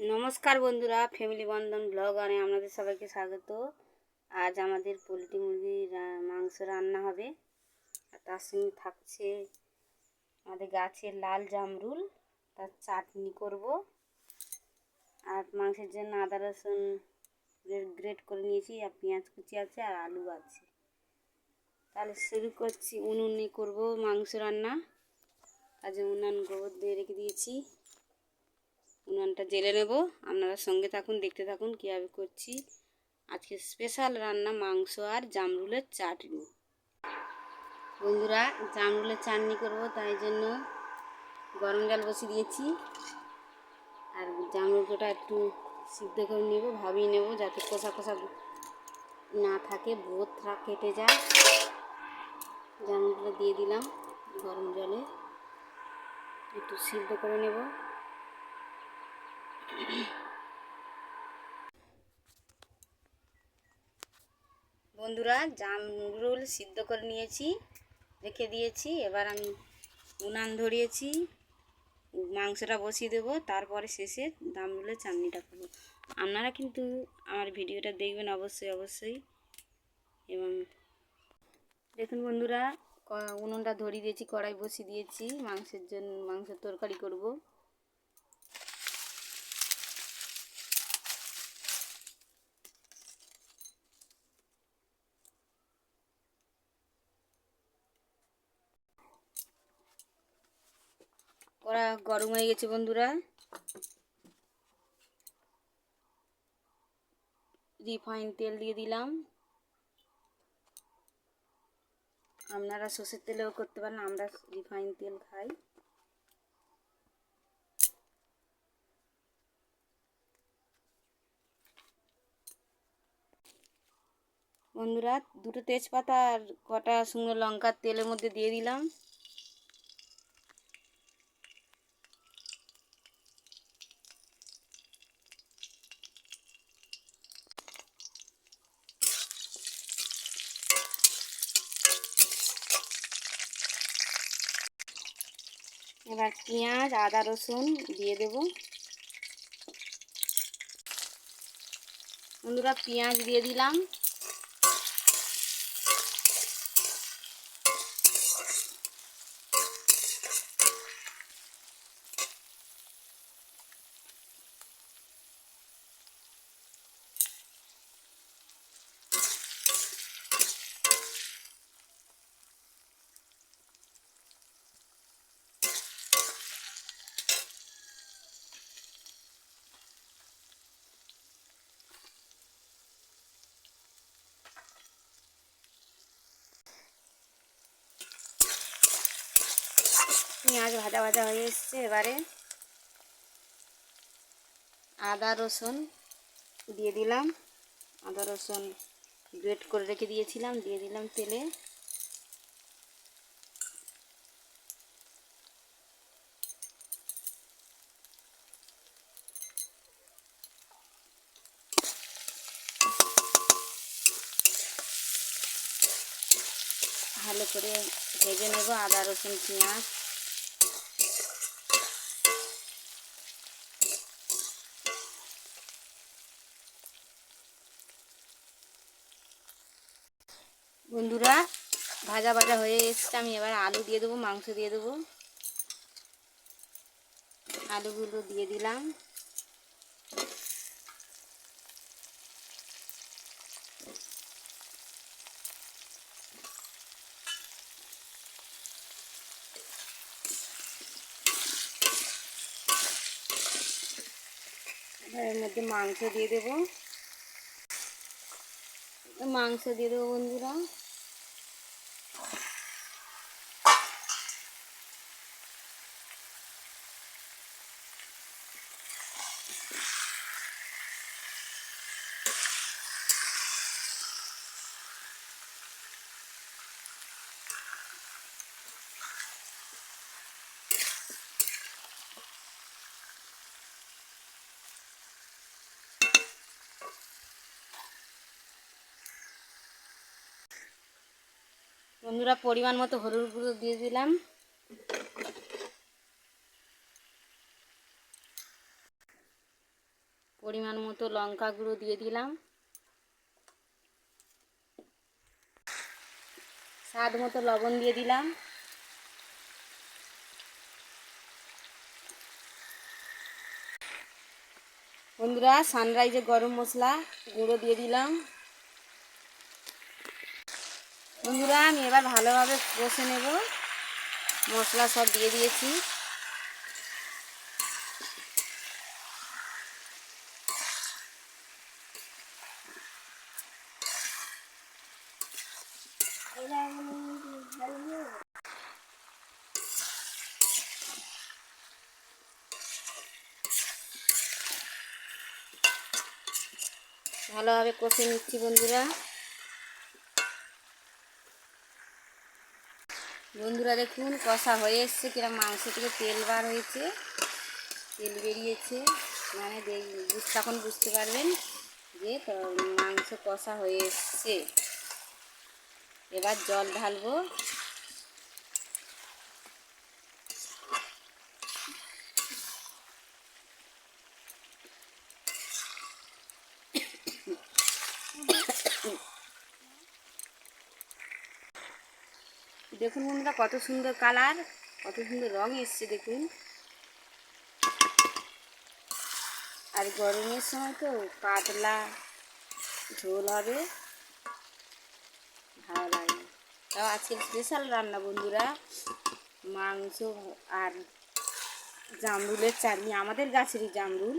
নমস্কার বন্ধুরা ফ্যামিলি বন্ধন ব্লগ আনে আপনাদের সবাইকে স্বাগত। আজ আমাদের পোলট্রি মুরগির মাংস রান্না হবে। আর তার সঙ্গে থাকছে আমাদের গাছের লাল জামরুল, তার চাটনি করব। আর মাংসের জন্য আদা, রসুন গ্রেট করে নিয়েছি, আর পেঁয়াজ কুচি আছে, আর আলু আছে। তাহলে শুরু করছি, উনুনে করব মাংস রান্না। কাজে উনান গোবর দিয়ে রেখে দিয়েছি। উনানটা জেলে নেব। আপনারা সঙ্গে থাকুন, দেখতে থাকুন কীভাবে করছি। আজকে স্পেশাল রান্না মাংস আর জামরুলের চাটনি। বন্ধুরা, জামরুলের চাটনি করব, তাই জন্য গরম জল বসিয়ে দিয়েছি। আর জামরুলটা একটু সিদ্ধ করে নেব, ভাবিয়ে নেব যাতে কষা কষা না থাকে বোধ কেটে যায়। জামরুলটা দিয়ে দিলাম গরম জলে। একটু সিদ্ধ করে নেব। বন্ধুরা জামরুল সিদ্ধ করে নিয়েছি, রেখে দিয়েছি। এবার আমি উনান ধরিয়েছি, মাংসটা বসিয়ে দেবো, তারপরে শেষে জামরুলের চাটনিটা করব। আপনারা কিন্তু আমার ভিডিওটা দেখবেন অবশ্যই অবশ্যই। এবং দেখুন বন্ধুরা উনুনটা ধরিয়ে দিয়েছি, কড়াই বসিয়ে দিয়েছি, মাংসের জন্য, মাংসের তরকারি করব। কড়া গরম হয়ে গেছে, বন্ধুরা। রিফাইন তেল দিয়ে দিলাম। আপনারা সর্ষের তেলেও করতে পারেন, আমরা রিফাইন তেল খাই। বন্ধুরা, দুটো তেজপাতা আর কটা শুকনো লঙ্কার তেলের মধ্যে দিয়ে দিলাম এবার পেঁয়াজ আদা রসুন দিয়ে দেব। বন্ধুরা পেঁয়াজ দিয়ে দিলাম। পেঁয়াজ ভাজা ভাজা হয়ে এসছে, এবারে আদা, রসুন দিয়ে দিলাম। আদা, রসুন গ্রেট করে রেখে দিয়েছিলাম, দিয়ে দিলাম তেলে। ভালো করে ভেজে নেব আদা, রসুন, পেঁয়াজ বন্ধুরা ভাজা ভাজা হয়ে এসছে, আমি এবার আলু দিয়ে দেবো, মাংস দিয়ে দেবো। আলুগুলো দিয়ে দিলাম। এর মধ্যে মাংস দিয়ে দেবো। মাংস দিয়ে দেবো বন্ধুরা। বন্ধুরা পরিমাণ মতো হলুদ গুঁড়ো দিয়ে দিলাম। পরিমাণ মতো লঙ্কা গুঁড়ো দিয়ে দিলাম। স্বাদ মতো লবণ দিয়ে দিলাম। বন্ধুরা সানরাইজে গরম মশলা গুঁড়ো দিয়ে দিলাম। বন্ধুরা আমি এবার ভালোভাবে কষে নেব। মশলা সব দিয়ে দিয়েছি। ভালোভাবে কষে নিচ্ছি বন্ধুরা। বন্ধুরা দেখুন, কষা হয়ে এসছে, কিরম মাংস থেকে তেল বার হয়েছে। তেল বেরিয়েছে মানে তখন বুঝতে পারবেন যে মাংস কষা হয়ে এসছে। এবার জল ঢালবো। দেখুন বন্ধুরা, কত সুন্দর কালার, কত সুন্দর রং এসছে দেখুন। আর গরমের সময় তো পাতলা ঝোল হবে। ভালো লাগে। তাও আজকে স্পেশাল রান্না বন্ধুরা, মাংস আর জামরুলের চাটনি, আমাদের গাছেরই জামরুল।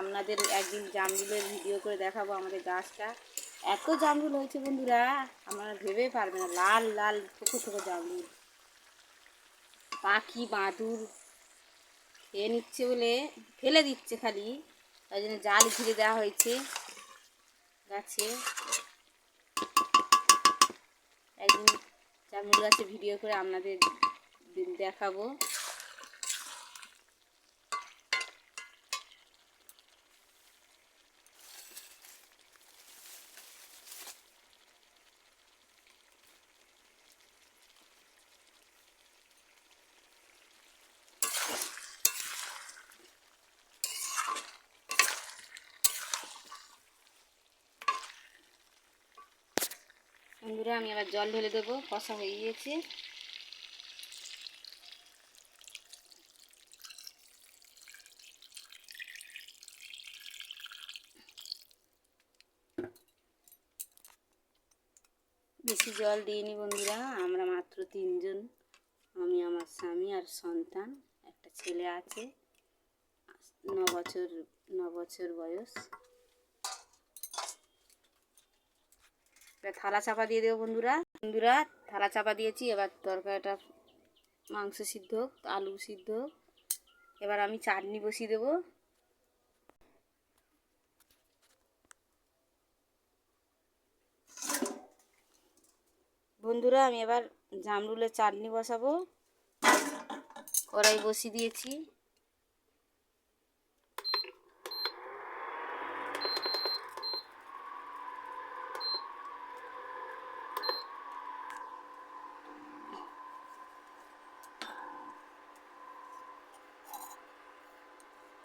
আপনাদের একদিন জামরুলের ভিডিও করে দেখাবো আমাদের গাছটা। এত জামরুল হয়েছে বন্ধুরা, আপনারা ভেবেই পারবে না। লাল লাল ছোটো ছোটো জামরুল। পাখি, বাঁদুর খেয়ে নিচ্ছে বলে ফেলে দিচ্ছে খালি। তাই জন্য জাল ঘিরে দেওয়া হয়েছে গাছে। একদিন জামরুল গাছে ভিডিও করে আপনাদের দেখাবো। বন্ধুরা আমি আবার জল ঢেলে দেবো, কষা হয়ে গিয়েছে। বেশি জল দিইনি বন্ধুরা, আমরা মাত্র তিনজন, আমি, আমার স্বামী আর সন্তান, একটা ছেলে আছে ন বছর ন বছর বয়স। এবার থালা চাপা দিয়ে দেবো বন্ধুরা। বন্ধুরা, থালা চাপা দিয়েছি, এবার তরকারিটা মাংস সিদ্ধ আলু সিদ্ধ। এবার আমি চাটনি বসিয়ে দেবো। বন্ধুরা, আমি এবার জামরুলের চাটনি বসাবো। কড়াই বসিয়ে দিয়েছি।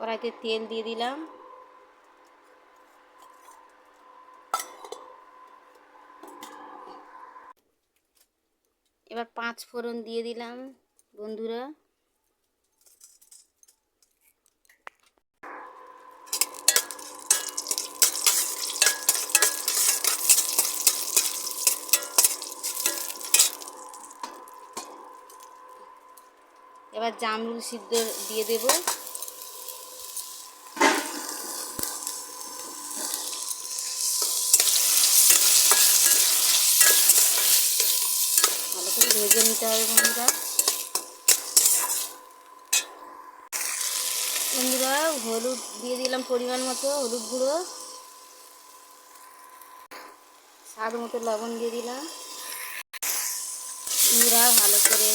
কড়াইতে তেল দিয়ে দিলাম। এবার পাঁচ ফোড়ন দিয়ে দিলাম, বন্ধুরা। এবার জামরুল সিদ্ধ দিয়ে দেবো ভালো করে ভেজে নিতে হবে বন্ধুরা। বন্ধুরা, হলুদ দিয়ে দিলাম পরিমাণ মতো, হলুদ গুঁড়ো। স্বাদ মতো লবণ দিয়ে দিলাম। বন্ধুরা, ভালো করে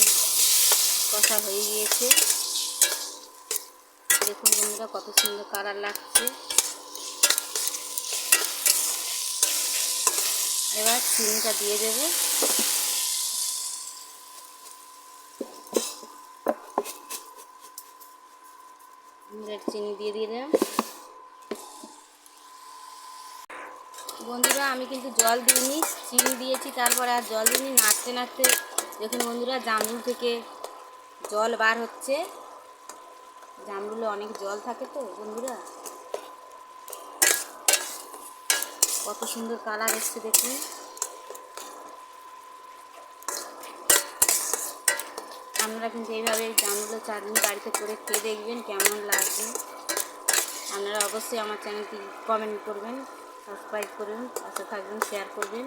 কষা হয়ে গিয়েছে। দেখুন বন্ধুরা, কত সুন্দর কালার লাগছে। এবার চিনিটা দিয়ে দেবো। ব্লেড চিনি দিয়ে দিলাম। বন্ধুরা, আমি কিন্তু জল দিইনি, চিনি দিয়েছি, তারপরে আর জল দিইনি। নাড়তে নাড়তে দেখুন বন্ধুরা, জামরুল থেকে জল বার হচ্ছে। জামরুলে অনেক জল থাকে তো, বন্ধুরা। কত সুন্দর কালার এসছে দেখুন। আপনারা কিন্তু এইভাবে জামগুলো চাটনি বাড়িতে করে খেয়ে দেখবেন, কেমন লাগবে। আপনারা অবশ্যই আমার চ্যানেলটি কমেন্ট করবেন সাবস্ক্রাইব করবেন পাশে থাকবেন শেয়ার করবেন।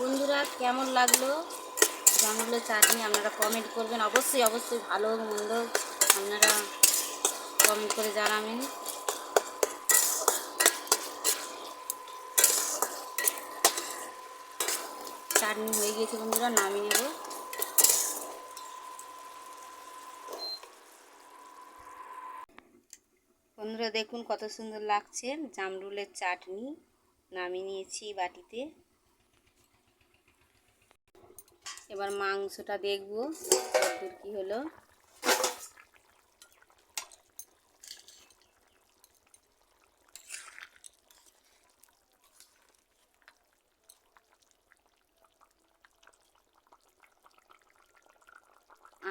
বন্ধুরা, কেমন লাগল? জামরুলের চাটনি আপনারা কমেন্ট করবেন। অবশ্যই অবশ্যই ভালো মন্দ আপনারা কমেন্ট করে জানাবেন। চাটনি হয়ে গিয়েছে বন্ধুরা, নামিয়ে নেব। বন্ধুরা, দেখুন কত সুন্দর লাগছে। জামরুলের চাটনি নামিয়ে নিয়েছি বাটিতে। এবার মাংসটা দেখব। কতদূর কি হলো?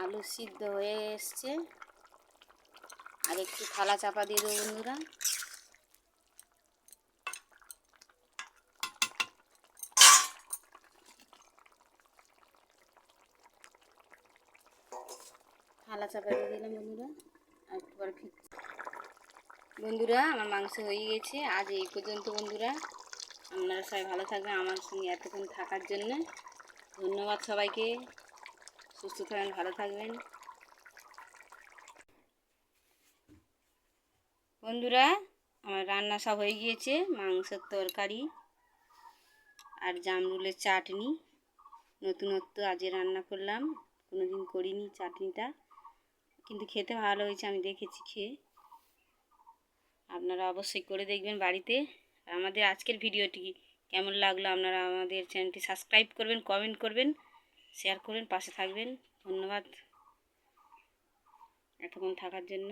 আলু সিদ্ধ হয়ে এসছে। আর একটু থালা চাপা দিয়ে দেবো বন্ধুরা। থালা চাপা দিলাম বন্ধুরা। আর ফিরছি বন্ধুরা, আমার মাংস হয়ে গেছে। আজ এই পর্যন্ত বন্ধুরা। আপনারা সবাই ভালো থাকবেন আমার সঙ্গে এতক্ষণ থাকার জন্য। ধন্যবাদ সবাইকে। সুস্থ থাকবেন, ভালো থাকবেন। বন্ধুরা, আমার রান্না সব হয়ে গিয়েছে। মাংসের তরকারি আর জামরুলের চাটনি। নতুনত্ব আজকে রান্না করলাম। কোনো দিন করিনি চাটনিটা। কিন্তু খেতে ভালো হয়েছে, আমি দেখেছি খেয়ে। আপনারা অবশ্যই করে দেখবেন বাড়িতে। আমাদের আজকের ভিডিওটি কেমন লাগল আপনারা আমাদের চ্যানেলটি সাবস্ক্রাইব করবেন, কমেন্ট করবেন, শেয়ার করবেন, পাশে থাকবেন। ধন্যবাদ। এতক্ষণ থাকার জন্য।